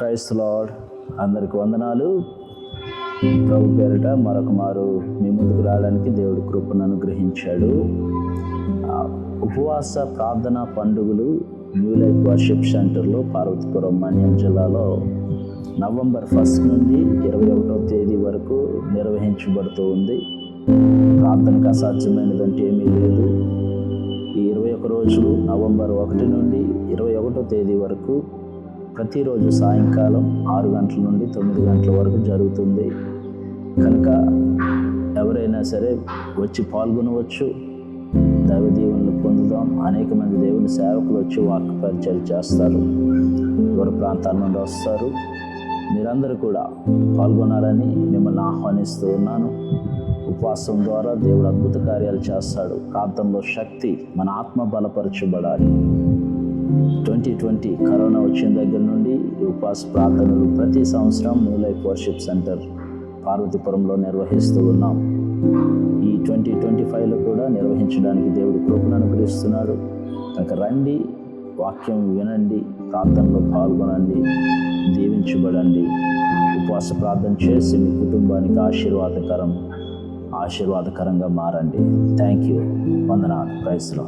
క్రైస్త lord అందరికి వందనాలు. ప్రభు పేరిట మరొక మారు మీ ముందుకు రావడానికి దేవుడు కృపను అనుగ్రహించాడు. ఆ, ఉపవాస ప్రార్థన పండుగలు న్యూ లైఫ్ వర్షిప్ సెంటర్లో పార్వతీపురం మన్యం జిల్లాలో నవంబర్ ఫస్ట్ నుండి ఇరవై ఒకటో తేదీ వరకు నిర్వహించబడుతూ ఉంది. ప్రార్థనకు అసాధ్యమైనదంటే ఏమీ లేదు. ఈ ఇరవై ఒక రోజులు నవంబర్ ఒకటి నుండి ఇరవై ఒకటో తేదీ వరకు ప్రతిరోజు సాయంకాలం ఆరు గంటల నుండి తొమ్మిది గంటల వరకు జరుగుతుంది. కనుక ఎవరైనా సరే వచ్చి పాల్గొనవచ్చు దైవ దీవెనలు పొందుదాం. అనేక మంది దేవుని సేవకులు వచ్చి వాక్ పరిచయం చేస్తారు దూర ప్రాంతాల నుండి వస్తారు. మీరందరూ కూడా పాల్గొనాలని మిమ్మల్ని ఆహ్వానిస్తూ ఉన్నాను. ఉపవాసం ద్వారా దేవుడు అద్భుత కార్యాలు చేస్తాడు. ప్రాంతంలో శక్తి మన ఆత్మ బలపరచబడాలి. ట్వంటీ ట్వంటీ కరోనా వచ్చిన దగ్గర నుండి ఈ ఉపవాస ప్రార్థనలు ప్రతి సంవత్సరం న్యూ లైఫ్ వర్షిప్ సెంటర్ పార్వతీపురంలో నిర్వహిస్తూ ఉన్నాం. ఈ ట్వంటీ ట్వంటీ ఫైవ్లో కూడా నిర్వహించడానికి దేవుడు కృపను అనుగ్రహిస్తున్నాడు. కనుక రండి వాక్యం వినండి ప్రార్థనలో పాల్గొనండి దీవించబడండి. ఉపవాస ప్రార్థన చేసి మీ కుటుంబానికి ఆశీర్వాదకరం ఆశీర్వాదకరంగా మారండి. థ్యాంక్ యూ వందనాలు. ప్రైస్లో